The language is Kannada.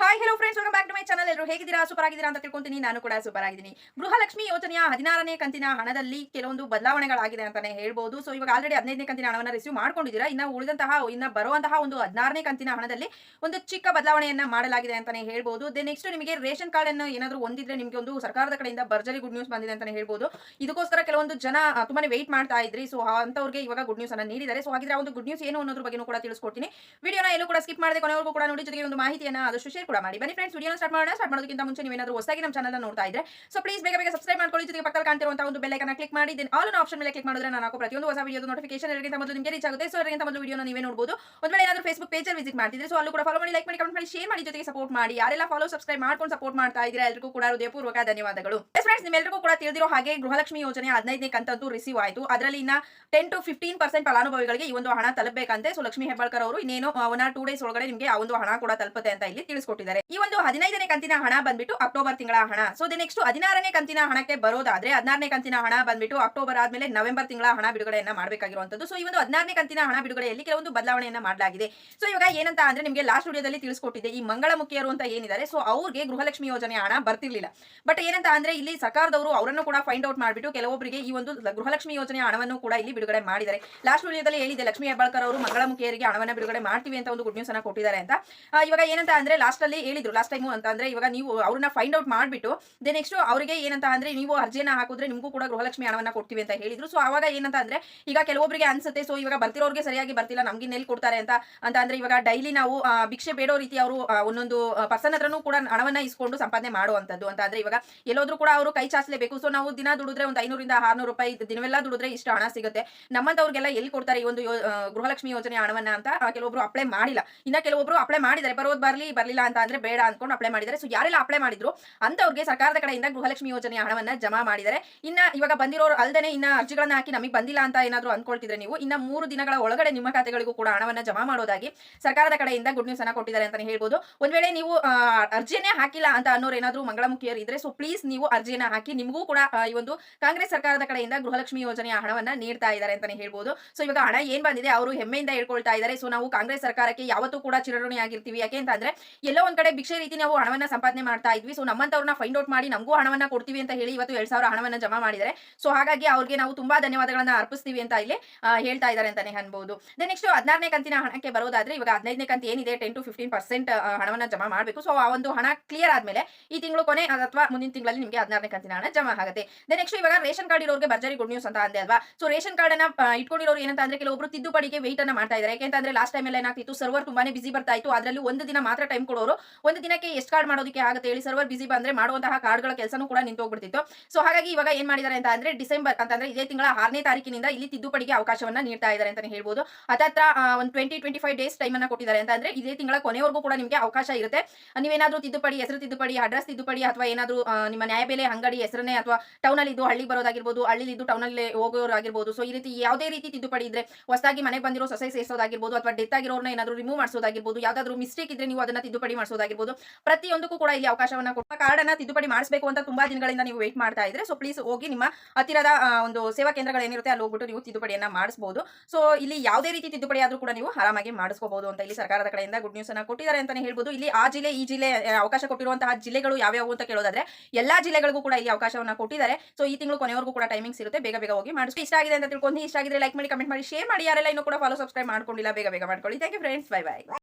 Hi hello friends welcome back to my channel ಎಲ್ಲರೂ ಹೇಗಿದ್ದೀರಾ? ಸೂಪರ್ ಆಗಿದ್ದೀರಾ ಅಂತ ತಿಳ್ಕೊಂತೀನಿ. ನಾನು ಕೂಡ ಸೂಪರ್ ಆಗಿದ್ದೀನಿ. ಗೃಹಲಕ್ಷ್ಮಿ ಯೋಜನೆಯ ಹದಿನಾರನೇ ಕಂತಿನ ಹಣದಲ್ಲಿ ಕೆಲವೊಂದು ಬದಲಾವಣೆಗಳಾಗಿದೆ ಅಂತಾನೆ ಹೇಳ್ಬೋದು. ಸೊ ಇವಾಗ ಆಲ್ರೆಡಿ ಹದಿನೈದನೇ ಕಂತಿನ ಹಣವನ್ನು ರಿಸೀವ್ ಮಾಡ್ಕೊಂಡಿದ್ದೀರಾ? ಇನ್ನು ಉಳಿದಂತಹ, ಇನ್ನು ಬರುವಂತಹ ಒಂದು ಹದಿನಾರನೇ ಕಂತಿನ ಹಣದಲ್ಲಿ ಒಂದು ಚಿಕ್ಕ ಬದಲಾವಣೆಯನ್ನ ಮಾಡಲಾಗಿದೆ ಅಂತಾನೆ ಹೇಳ್ಬೋದು. ದೆನ್ ನೆಕ್ಸ್ಟ್ ನಿಮಗೆ ರೇಷನ್ ಕಾರ್ಡ್ ಅನ್ನು ಏನಾದರೂ ಹೊಂದಿದ್ರೆ ನಿಮಗೆ ಒಂದು ಸರ್ಕಾರದ ಕಡೆಯಿಂದ ಭರ್ಜರಿ ಗುಡ್ ನ್ಯೂಸ್ ಬಂದಿದೆ ಅಂತಾನೆ ಹೇಳ್ಬೋದು. ಇದಕ್ಕೋಸ್ಕರ ಕೆಲವೊಂದು ಜನ ತುಂಬಾನೇ ವೆಯ್ಟ್ ಮಾಡ್ತಾ ಇದ್ರಿ. ಸೊ ಅಂತವ್ರಿಗೆ ಇವಾಗ ಗುಡ್ ನ್ಯೂಸ್ ಅನ್ನು ನೀಡಿದ್ದಾರೆ. ಸೊ ಹಾಗಿದ್ರೆ ಒಂದು ಗುಡ್ ನ್ಯೂಸ್ ಏನು ಅನ್ನೋದ್ರ ಬಗ್ಗೆ ಕೂಡ ತಿಳಿಸ್ಕೊಡ್ತೀನಿ. ವಿಡಿಯೋನ ಎಲ್ಲೂ ಕೂಡ ಸ್ಕಿಪ್ ಮಾಡಿದೆ ಕೊನೆವರೆಗೂ ಕೂಡ ನೋಡಿ, ಜೊತೆಗೆ ಒಂದು ಮಾಹಿತಿಯನ್ನ ಆದಷ್ಟು ಶೇರ್ ಕೂಡ ಮಾಡಿ. ಬನ್ನಿ ಫ್ರೆಂಡ್ಸ್ ವಿಡಿಯೋ ಸ್ಟಾರ್ಟ್ ಮಾಡೋಣ. ಸ್ಟಾರ್ಟ್ ಮಾಡೋದಕ್ಕಿಂತ ಮುಂಚೆ ನೀವೇನಾದರೂ ಹೊಸದಾಗಿ ನಮ್ಮ ಚಾನಲ್ ನೋಡ್ತಾ ಇದ್ರೆ ಸೊ ಪ್ಲೀಸ್ ಬೇಗ ಬೇಗ ಸಬ್ಸ್ಕ್ರೈಬ್ ಮಾಡ್ಕೊಳ್ಳಿ. ಜೊತೆಗೆ ಪಕ್ಕದಲ್ಲಿ ಕಾಣ್ತಿರುವಂತಹ ಒಂದು ಬೆಲ್ ಐಕನ್ ಕ್ಲಿಕ್ ಮಾಡಿ. ದೆನ್ ಆಲ್ ಆಪ್ಷನ್ ಮೇಲೆ ಕ್ಲಿಕ್ ಮಾಡಿದ್ರೆ ನಾನು ಪ್ರತಿಯೊಂದು ಹೊಸ ವಿಡಿಯೋ ನೋಟಿಫಿಕೇಶನ್ ಎಲ್ಲರಿಗಿಂತ ಮೊದಲು ನಿಮಗೆ ರೀಚ್ ಆಗುತ್ತೆ. ಸೊ ಎಲ್ಲರಿಗಿಂತ ಮೊದಲು ವಿಡಿಯೋನ ನೀವೇ ನೋಡಬಹುದು ಒಂದು ವೇಳೆ ಏನಾದರೂ ಫೇಸ್ಬುಕ್ ಪೇಜ್ ವಿಸಿಟ್ ಮಾಡ್ತಿದ್ರೆ ಸೊ ಅಲ್ಲೂ ಕೂಡ ಫಾಲೋ ಮಾಡಿ ಲೈಕ್ ಮಾಡಿ ಕಮೆಂಟ್ ಮಾಡಿ ಶೇರ್ ಮಾಡಿ, ಜೊತೆಗೆ ಸಪೋರ್ಟ್ ಮಾಡಿ. ಯಾರೆಲ್ಲ ಫಾಲೋ ಸಬ್ಸ್ಕ್ರೈಬ್ ಮಾಡ್ಕೊಂಡು ಸಪೋರ್ಟ್ ಮಾಡ್ತಾ ಇದ್ರೆ ಎಲ್ಲರಿಗೂ ಕೂಡ ಹೃದಯಪೂರ್ವಕ ಧನ್ಯವಾದಗಳು. ಫ್ರೆಂಡ್ಸ್ ನಿಮ್ಮೆಲ್ಲರಿಗೂ ಕೂಡ ತಿಳಿದಿರೋ ಹಾಗೆ ಗೃಹಲಕ್ಷ್ಮಿ ಯೋಜನೆ ಹದಿನೈದನೇ ಕಂತಂತೂ ರಿಸೀವ್ ಆಯಿತು. ಅದರಲ್ಲಿ ಇನ್ನ ಟೆನ್ ಟು ಫಿಫ್ಟೀನ್ ಪರ್ಸೆಂಟ್ ಫಲಾನುಭವಿಗಳಿಗೆ ಈ ಒಂದು ಹಣ ತಲುಪಬೇಕಂತೆ. ಸೊ ಲಕ್ಷ್ಮಿ ಹೆಬ್ಬಾಳ್ಕರ್ ಅವರು ಇನ್ನೇನು ಒನ್ ಆರ್ ಟೂ ಡೇಸ್ ಒಳಗಡೆ ನಿಮಗೆ ಆ ಒಂದು ಹಣ ಕೂಡ ತಲುಪುತ್ತೆ ಅಂತ ಇಲ್ಲಿ ತಿಳಿಸ್ಕೊಟ್ಟಿದ್ದಾರೆ ಈ ಒಂದು ಹದಿನೈದನೇ ಕಂತಿನ ಹಣ ಬಂದ್ಬಿಟ್ಟು ಅಕ್ಟೋಬರ್ ತಿಂಗಳ ಹಣ. ಸೊ ದಿ ನೆಕ್ಸ್ಟ್ ಹದಿನಾರನೇ ಕಂತಿನ ಹಣಕ್ಕೆ ಬರೋದಾದ್ರೆ ಹದಿನಾರನೇ ಕಂತಿನ ಹಣ ಬಂದ್ಬಿಟ್ಟು ಅಕ್ಟೋಬರ್ ಆದ್ಮೇಲೆ ನವೆಂಬರ್ ತಿಂಗಳ ಹಣ ಬಿಡುಗಡೆಯನ್ನ ಮಾಡಬೇಕಾಗಿರುವಂತದ್ದು ಸೊ ಈ ಒಂದು ಹದಿನಾರನೇ ಕಂತಿನ ಹಣ ಬಿಡುಗಡೆಯಲ್ಲಿ ಕೆಲವೊಂದು ಬದಲಾವಣೆಯನ್ನ ಮಾಡಲಾಗಿದೆ. ಸೊ ಇವಾಗ ಏನಂತ ಅಂದ್ರೆ ನಿಮಗೆ ಲಾಸ್ಟ್ ವಿಡಿಯೋದಲ್ಲಿ ತಿಳಿಸ್ಕೊಟ್ಟಿದೆ ಈ ಮಂಗಳಮುಖಿಯರು ಅಂತ ಏನಿದ್ದಾರೆ ಸೊ ಅವ್ರಿಗೆ ಗೃಹಲಕ್ಷ್ಮಿ ಯೋಜನೆ ಹಣ ಬರ್ತಿರ್ಲಿಲ್ಲ. ಬಟ್ ಏನಂತ ಅಂದ್ರೆ ಇಲ್ಲಿ ಸರ್ಕಾರದವರು ಅವರನ್ನು ಕೂಡ ಫೈಂಡ್ ಔಟ್ ಮಾಡಿಬಿಟ್ಟು ಕೆಲವೊಬ್ಬರಿಗೆ ಈ ಒಂದು ಗೃಹಲಕ್ಷ್ಮಿ ಯೋಜನೆ ಹಣವನ್ನು ಕೂಡ ಇಲ್ಲಿ ಬಿಡುಗಡೆ ಮಾಡಿದ್ದಾರೆ. ಲಾಸ್ಟ್ ವಿಡಿಯೋದಲ್ಲಿ ಹೇಳಿದೆ ಲಕ್ಷ್ಮಿ ಹೆಬ್ಬಾಳ್ಕರ್ ಅವರು ಮಂಗಳಮುಖಿಯರಿಗೆ ಹಣವನ್ನು ಬಿಡುಗಡೆ ಮಾಡ್ತೀವಿ ಅಂತ ಒಂದು ಗುಡ್ ನ್ಯೂಸ್ ಅನ್ನ ಕೊಟ್ಟಿದ್ದಾರೆ ಅಂತ. ಇವಾಗ ಏನಂತ ಅಂದ್ರೆ ಲಾಸ್ಟ್ ಅಲ್ಲಿ ಹೇಳಿದ್ರು ಲಾಸ್ಟ್ ಟೈಮು ಅಂತ ಅಂದ್ರೆ ಇವಾಗ ನೀವು ಅವ್ರನ್ನ ಫೈಂಡ್ ಔಟ್ ಮಾಡಿಬಿಟ್ಟು ದೆ ನೆಕ್ಸ್ಟ್ ಅವರಿಗೆ ಏನಂತ ಅಂದ್ರೆ ನೀವು ಅರ್ಜಿಯನ್ನ ಹಾಕಿದ್ರೆ ನಿಮಗೂ ಕೂಡ ಗೃಹಲಕ್ಷ್ಮಿ ಹಣವನ್ನ ಕೊಡ್ತೀವಿ ಅಂತ ಹೇಳಿದ್ರು. ಸೊ ಅವಾಗ ಏನಂತ ಅಂದ್ರೆ ಈಗ ಕೆಲವೊಬ್ಬರಿಗೆ ಅನ್ಸುತ್ತೆ ಸೊ ಇವಾಗ ಬರ್ತಿರೋರಿಗೆ ಸರಿಯಾಗಿ ಬರ್ತಿಲ್ಲ, ನಮ್ಗೆ ನೆಲ್ ಕೊಡ್ತಾರೆ ಅಂತ ಅಂತ ಅಂದ್ರೆ ಇವಾಗ ಡೈಲಿ ನಾವು ಭಿಕ್ಷೆ ಬೇಡೋ ರೀತಿ ಅವರು ಒಂದೊಂದು ಪರ್ಸನ್ ಹತ್ರನೂ ಕೂಡ ಹಣವನ್ನ ಇಸ್ಕೊಂಡು ಸಂಪಾದನೆ ಮಾಡುವಂತದ್ದು ಅಂತ ಅಂದ್ರೆ ಇವಾಗ ಎಲ್ಲೋದ್ರೂ ಕೂಡ ಅವರು ಕೈ ಚಾಚಲೇಬೇಕು. ಸೊ ನಾವು ದಿನ ದುಡಿದ್ರೆ ಒಂದು ಐನೂರಿಂದ ಆರ್ನೂರು ರೂಪಾಯಿ ದಿನವೆಲ್ಲ ದುಡಿದ್ರೆ ಇಷ್ಟು ಹಣ ಸಿಗುತ್ತೆ. ನಮ್ಮಂತವ್ರಿಗೆಲ್ಲ ಎಲ್ಲಿ ಕೊಡ್ತಾರೆ ಈ ಒಂದು ಗೃಹಲಕ್ಷ್ಮಿ ಯೋಜನೆ ಹಣವನ್ನ ಅಂತ ಕೆಲವೊಬ್ರು ಅಪ್ಲೈ ಮಾಡಿಲ್ಲ. ಇನ್ನ ಕೆಲವೊಬ್ರು ಅಪ್ಲೈ ಮಾಡಿದ್ದಾರೆ. ಬರೋದು ಬರ್ಲಿ, ಬರಲಿಲ್ಲ ಅಂತ ಅಂದ್ರೆ ಬೇಡ ಅಂದ್ಕೊಂಡು ಅಪ್ಲೈ ಮಾಡಿದ್ದಾರೆ. ಸೊ ಯಾರೆಲ್ಲ ಅಪ್ಲೈ ಮಾಡಿದ್ರು ಅಂತವ್ರಿಗೆ ಸರ್ಕಾರದ ಕಡೆಯಿಂದ ಗೃಹಲಕ್ಷ್ಮಿ ಯೋಜನೆಯ ಹಣವನ್ನ ಜಮಾ ಮಾಡಿದರೆ ಇನ್ನ ಇವಾಗ ಬಂದಿರೋರು ಅಲ್ಲದೆ ಇನ್ನ ಅರ್ಜಿಗಳನ್ನ ಹಾಕಿ ನಮಗೆ ಬಂದಿಲ್ಲ ಅಂತ ಏನಾದ್ರು ಅನ್ಕೊಳ್ತಿದ್ರೆ ನೀವು, ಇನ್ನ ಮೂರು ದಿನಗಳ ಒಳಗಡೆ ನಿಮ್ಮ ಖಾತೆಗಳಿಗೂ ಕೂಡ ಹಣವನ್ನ ಜಮಾ ಮಾಡೋದಾಗಿ ಸರ್ಕಾರದ ಕಡೆಯಿಂದ ಗುಡ್ ನ್ಯೂಸ್ ಅನ್ನ ಕೊಟ್ಟಿದ್ದಾರೆ ಅಂತಾನೆ ಹೇಳ್ಬೋದು. ಒಂದ್ ವೇಳೆ ನೀವು ಅರ್ಜಿಯನ್ನೇ ಹಾಕಿಲ್ಲ ಅಂತ ಅನ್ನೋರು ಏನಾದ್ರು ಮಂಗಳಮುಖಿಯರು ಇದ್ರೆ ಸೊ ಪ್ಲೀಸ್ ನೀವು ಅರ್ಜಿಯನ್ನ ಹಾಕಿ ನಿಮಗೂ ಕೂಡ ಈ ಒಂದು ಕಾಂಗ್ರೆಸ್ ಸರ್ಕಾರದ ಕಡೆಯಿಂದ ಗೃಹಲಕ್ಷ್ಮಿ ಯೋಜನೆಯ ಹಣವನ್ನ ನೀಡ್ತಾ ಇದ್ದಾರೆ ಅಂತಾನೆ ಹೇಳ್ಬೋದು. ಸೊ ಇವಾಗ ಹಣ ಏನ್ ಬಂದಿದೆ, ಅವರು ಹೆಮ್ಮೆಯಿಂದ ಹೇಳ್ಕೊಳ್ತಾ ಇದ್ದಾರೆ. ಸೊ ನಾವು ಕಾಂಗ್ರೆಸ್ ಸರ್ಕಾರಕ್ಕೆ ಯಾವತ್ತೂ ಕೂಡ ಚಿರಋಣಿ ಆಗಿರ್ತೀವಿ ಯಾಕೆ ಅಂತ ಅಂದ್ರೆ, ಎಲ್ಲೋ ಒಂದ್ ಕಡೆ ಭಿಕ್ಷೆ ರೀತಿ ನಾವು ಹಣವನ್ನ ಸಂಪಾದನೆ ಮಾಡ್ತಾ ಇದ್ವಿ. ಸೊ ನಮ್ಮಂತವ್ರನ್ನ ಫೈಂಡ್ ಔಟ್ ಮಾಡಿ ನಮಗೂ ಹಣವನ್ನ ಕೊಡ್ತೀವಿ ಅಂತ ಹೇಳಿ ಇವತ್ತು ಎರಡ್ ಸಾವಿರ ಹಣವನ್ನ ಜಮಾ ಮಾಡಿದರೆ ಸೊ ಹಾಗಾಗಿ ಅವ್ರಿಗೆ ನಾವು ತುಂಬಾ ಧನ್ಯವಾದಗಳನ್ನ ಅರ್ಪಿಸ್ತೀವಿ ಅಂತ ಇಲ್ಲಿ ಹೇಳ್ತಾ ಇದ್ದಾರೆ ಅಂತಾನೆ ಅನ್ಬಹುದು ದೆನ್ ನೆಕ್ಸ್ಟ್ ಹದಿನಾರನೇ ಕಂತಿನ ಹಣಕ್ಕೆ ಬರೋದಾದ್ರೆ ಇವಾಗ ಹದಿನೈದನೇ ಕಂತ ಏನಿದೆ ಟೆನ್ ಟು ಫಿಫ್ಟೀನ್ ಪರ್ಸೆಂಟ್ ಹಣವನ್ನ ಜಮಾ ಮಾಡಬೇಕು. ಸೊ ಆ ಒಂದು ಹಣ ಕ್ಲಿಯರ್ ಆದ್ಮೇಲೆ ಈ ತಿಂಗಳು ಕೊನೆ ಅಥವಾ ಮುಂದಿನ ತಿಂಗಳಲ್ಲಿ ನಿಮಗೆ ಹದಿನಾರನೇ ಕಂತಿನ ಹಣ ಜಮಾ ಆಗುತ್ತೆ. ದೆನ್ ನೆಕ್ಸ್ಟ್ ಇವಾಗ ರೇಷನ್ ಕಾರ್ಡ್ ಇರೋರಿಗೆ ಭರ್ಜರಿ ಗುಡ್ ನ್ಯೂಸ್ ಅಂತ ಅಂದೆ ಅಲ್ವಾ? ಸೊ ರೇಷನ್ ಕಾರ್ಡ್ ಅನ್ನ ಇಟ್ಕೊಂಡಿರೋರು ಏನಂತ ಅಂದ್ರೆ ಕೆಲವೊಬ್ರು ತಿದ್ದುಪಡಿಗೆ ವೆಯ್ಟ್ ಅನ್ನ ಮಾಡ್ತಾ ಇದ್ದಾರೆ. ಯಾಕೆಂತಂದ್ರೆ ಲಾಸ್ಟ್ ಟೈಮ್ ಎಲ್ಲ ಏನಾಗ್ತಿತ್ತು? ಸರ್ವರ್ ತುಂಬಾನೇ ಬಿಸಿ ಬರ್ತಾ ಇತ್ತು. ಅದರಲ್ಲಿ ಒಂದು ದಿನ ಮಾತ್ರ ಟೈಮ್ ಕೊಡೋರು. ಒಂದು ದಿನಕ್ಕೆ ಎಷ್ಟು ಕಾರ್ಡ್ ಮಾಡೋದಕ್ಕೆ ಆಗುತ್ತೆ ಹೇಳಿ ಸರ್ವರ್ ಬಿಸಿ ಬಂದ್ರೆ ಮಾಡುವಂತಹ ಕಾರ್ಡ್ಗಳ ಕೆಲಸನೂ ಕೂಡ ನಿಂತೋಗ್ಬಿಡ್ತಿತ್ತು. ಸೊ ಹಾಗಾಗಿ ಇವಾಗ ಏನ್ ಮಾಡಿದ್ದಾರೆ ಅಂತ ಅಂದ್ರೆ ಡಿಸೆಂಬರ್ ಅಂತಂದ್ರೆ ಇದೇ ತಿಂಗಳ ಆರನೇ ತಾರೀಕಿನಿಂದ ಇಲ್ಲಿ ತಿದ್ದುಪಡಿಗೆ ಅವಕಾಶವನ್ನ ನೀಡ್ತಾ ಇದ್ದಾರೆ ಅಂತಾನೆ ಹೇಳ್ಬೋದು. ಹತ್ತತ್ರ ಒಂದು twenty twenty five days time ಕೊಟ್ಟಿದ್ದಾರೆ ಅಂತ ಅಂದ್ರೆ ಇದೇ ತಿಂಗಳ ಕೊನೆವರೆಗೂ ಕೂಡ ನಿಮಗೆ ಅವಕಾಶ ಇರುತ್ತೆ. ನೀವೇನಾದ್ರೂ ತಿದ್ದುಪಡಿ, ಹೆಸರು ತಿದ್ದುಪಡಿ ಅಡ್ರೆಸ್ ತಿದ್ದುಪಡಿ ಅಥವಾ ಏನಾದ್ರೂ ನಿಮ್ಮ ನ್ಯಾಯಬೆಲೆ ಅಂಗಡಿ ಹೆಸರನ್ನೇ ಅಥವಾ ಟೌನ್ ಅಲ್ಲಿ ಇದ್ದು ಹಳ್ಳಿ ಬರೋದಾಗಿರ್ಬೋದು ಹಳ್ಳಿಲಿ ಇದ್ದು ಟೌನ್ ಅಲ್ಲಿ ಹೋಗೋರಾಗಿರ್ಬೋದು. ಸೊ ಈ ರೀತಿ ಯಾವುದೇ ರೀತಿ ತಿದ್ದುಪಡಿ ಇದ್ರೆ ಹೊಸದಾಗಿ ಮನೆಗೆ ಬಂದಿರೋ ಸೊಸೈ ಸೇರಿಸೋದಾಗಿರ್ಬೋದು ಅಥವಾ ಡೆತ್ ಆಗಿರೋರ್ನ ಏನಾದ್ರು ರಿಮೂವ್ ಮಾಡಿಸೋದಾಗಿರ್ಬೋದು, ಯಾವ್ದಾದ್ರು ಮಿಸ್ಟೇಕ್ ಇದ್ರೆ ನೀವು ಅದನ್ನ ತಿದ್ದುಪಡಿ ಮಾಡಿಸೋದಾಗಿರ್ಬೋದು. ಪ್ರತಿಯೊಂದಕ್ಕೂ ಕೂಡ ಇಲ್ಲಿ ಅವಕಾಶವನ್ನ ಕೊಟ್ಟು ಕಾರ್ಡ್ ಅನ್ನ ತಿದ್ದುಪಡಿ ಮಾಡಿಸಬೇಕು ಅಂತ ತುಂಬಾ ದಿನಗಳಿಂದ ನೀವು ವೇಟ್ ಮಾಡ್ತಾ ಇದ್ರೆ. ಸೊ ಪ್ಲೀಸ್ ಹೋಗಿ ನಿಮ್ಮ ಹತ್ತಿರದ ಒಂದು ಸೇವಾ ಕೇಂದ್ರಗಳು ಏನಿರುತ್ತೆ ಅಲ್ಲಿ ಹೋಗ್ಬಿಟ್ಟು ನೀವು ತಿದ್ದುಪಡಿಯನ್ನ ಮಾಡಿಸಬಹುದು ಸೊ ಇಲ್ಲಿ ಯಾವುದೇ ರೀತಿ ತಿದ್ದುಪಡಿ ಆದ್ರೂ ಕೂಡ ನೀವು ಆರಾಮಾಗಿ ಮಾಡಿಸ್ಕೋಬಹುದು ಅಂತ ಇಲ್ಲಿ ಸರ್ಕಾರದ ಕಡೆಯಿಂದ ಗುಡ್ ನ್ಯೂಸ್ ಅನ್ನ ಕೊಟ್ಟಿದ್ದಾರೆ ಅಂತಾನೆ ಹೇಳ್ಬೋದು. ಇಲ್ಲಿ ಆ ಜಿಲ್ಲೆ, ಈ ಜಿಲ್ಲೆ ಅವಕಾಶ ಕೊಟ್ಟಿರುವಂತಹ ಜಿಲ್ಲೆಗಳು ಯಾವ್ಯಾವು ಅಂತ ಕೇಳೋದಾದ್ರೆ, ಎಲ್ಲಾ ಜಿಲ್ಲೆಗಳಿಗೂ ಕೂಡ ಇಲ್ಲಿ ಅವಕಾಶವನ್ನ ಕೊಟ್ಟಿದ್ದಾರೆ. ಸೊ ಈ ತಿಂಗಳು ಕೊನೆವರೆಗೂ ಕೂಡ ಟೈಮಿಂಗ್ಸ್ ಇರುತ್ತೆ. ಬೇಗ ಬೇಗ ಹೋಗಿ ಮಾಡಿಸಿ ಇಷ್ಟ ಆಗಿದೆ ಅಂತ ತಿಳ್ಕೊಂಡು, ಇಷ್ಟ ಆಗಿದ್ರೆ ಲೈಕ್ ಮಾಡಿ ಕಮೆಂಟ್ ಮಾಡಿ ಶೇರ್ ಮಾಡಿ. ಯಾರೆಲ್ಲ ಇನ್ನೂ ಕೂಡ ಫಾಲೋ ಸಬ್ಸ್ಕ್ರೈಬ್ ಮಾಡ್ಕೊಂಡಿಲ್ಲ, ಬೇಗ ಬೇಗ ಮಾಡ್ಕೊಳ್ಳಿ. Thank you friends bye bye